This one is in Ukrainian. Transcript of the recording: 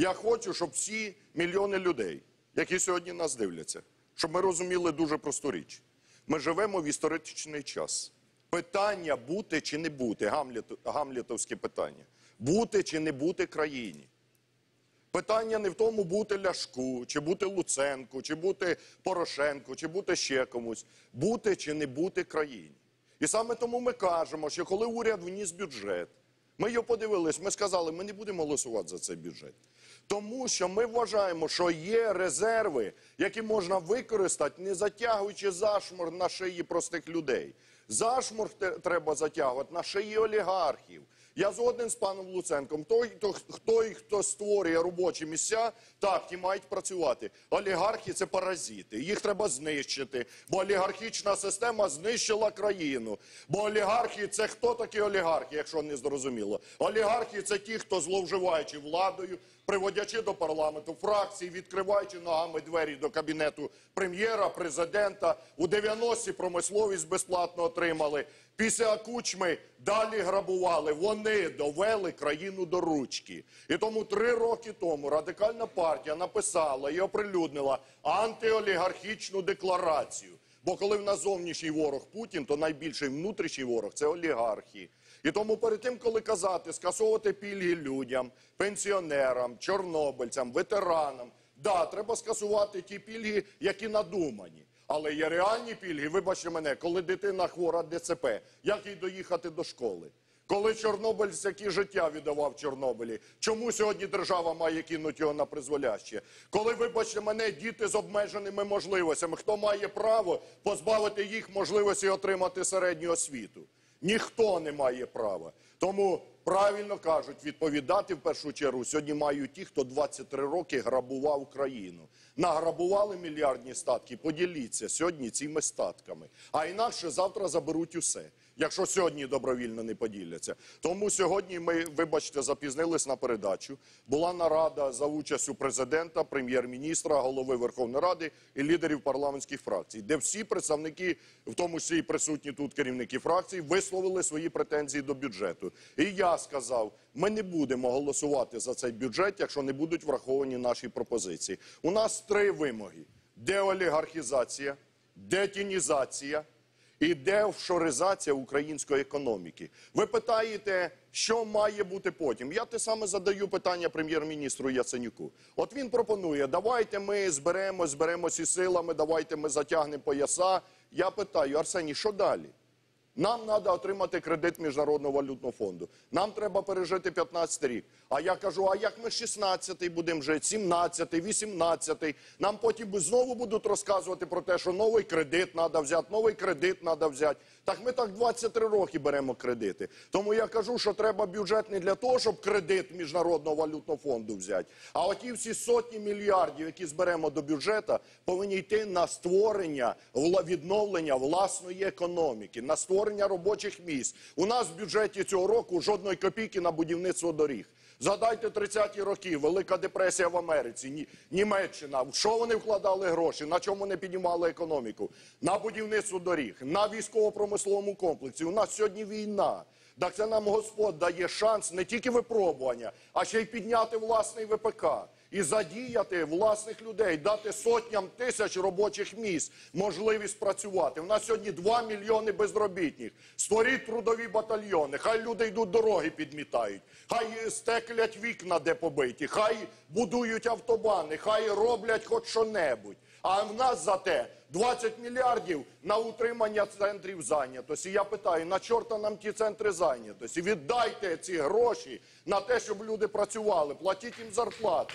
Я хочу, щоб всі мільйони людей, які сьогодні нас дивляться, щоб ми розуміли дуже просту річ. Ми живемо в історичний час. Питання бути чи не бути, Гамлет, гамлетовське питання. Бути чи не бути країні. Питання не в тому, бути Ляшку, чи бути Луценку, чи бути Порошенку, чи бути ще комусь. Бути чи не бути країні. І саме тому ми кажемо, що коли уряд вніс бюджет, ми його подивились, ми сказали, ми не будемо голосувати за цей бюджет. Тому що ми вважаємо, що є резерви, які можна використати, не затягуючи зашмор на шиї простих людей. Зашмор треба затягувати на шиї олігархів. Я згоден з паном Луценком. Той, хто, той, хто створює робочі місця, так, ті мають працювати. Олігархи це паразити. Їх треба знищити. Бо олігархічна система знищила країну. Бо олігархи це хто такі олігархи, якщо не зрозуміло. Олігархи це ті, хто зловживаючи владою, приводячи до парламенту фракції, відкриваючи ногами двері до кабінету прем'єра, президента. У 90-ті промисловість безплатно отримали. Після кучми далі грабували. Вони довели країну до ручки. І тому три роки тому радикальна партія написала і оприлюднила антиолігархічну декларацію. Бо коли в нас зовнішній ворог Путін, то найбільший внутрішній ворог це олігархи. І тому перед тим, коли казати, скасовувати пільги людям, пенсіонерам, чорнобильцям, ветеранам, да, треба скасувати ті пільги, які надумані. Але є реальні пільги, вибачте мене, коли дитина хвора ДЦП, як їй доїхати до школи? Коли чорнобильць, які життя віддавав Чорнобилі, чому сьогодні держава має кинути його на призволяще? Коли, вибачте мене, діти з обмеженими можливостями, хто має право позбавити їх можливості отримати середню освіту? Ніхто не має права. Тому правильно кажуть, відповідати в першу чергу сьогодні мають ті, хто 23 роки грабував країну. Награбували мільярдні статки. Поділіться сьогодні цими статками. А інакше завтра заберуть усе. Якщо сьогодні добровільно не поділяться, тому сьогодні ми, вибачте, запізнились на передачу. Була нарада за участю президента, прем'єр-міністра, голови Верховної Ради і лідерів парламентських фракцій, де всі представники, в тому числі і присутні тут керівники фракцій, висловили свої претензії до бюджету. І я сказав: ми не будемо голосувати за цей бюджет, якщо не будуть враховані наші пропозиції. У нас три вимоги: деолігархізація, детінізація і деофшоризація української економіки. Ви питаєте, що має бути потім? Я те саме задаю питання прем'єр-міністру Яценюку. От він пропонує: давайте ми зберемось, зберемося і силами, давайте ми затягнемо пояса. Я питаю, Арсеній, що далі? Нам треба отримати кредит Міжнародного валютного фонду. Нам треба пережити 15 рік. А я кажу: а як ми 16-й будемо жити, 17-й, 18-й? Нам потім знову будуть розказувати про те, що новий кредит треба взяти, новий кредит треба взяти. Так ми так 23 роки беремо кредити. Тому я кажу, що треба бюджет не для того, щоб кредит Міжнародного валютного фонду взяти. А оті всі сотні мільярдів, які зберемо до бюджету, повинні йти на створення, відновлення власної економіки, на створення робочих місць. У нас в бюджеті цього року жодної копійки на будівництво доріг. Згадайте 30-ті роки, Велика депресія в Америці, Ні- Німеччина. В що вони вкладали гроші? На чому не піднімали економіку? На будівництво доріг, на військово-промисловому комплексі. У нас сьогодні війна. Так це нам Господь дає шанс не тільки випробування, а ще й підняти власний ВПК і задіяти власних людей, дати сотням тисяч робочих місць можливість працювати. У нас сьогодні 2 мільйони безробітних. Створіть трудові батальйони, хай люди йдуть дороги підмітають, хай стеклять вікна, де побиті, хай будують автобани, хай роблять хоч що-небудь. А в нас за те 20 мільярдів на утримання центрів зайнятості. Я питаю, на чорта нам ті центри зайнятості? Віддайте ці гроші на те, щоб люди працювали, платіть їм зарплати.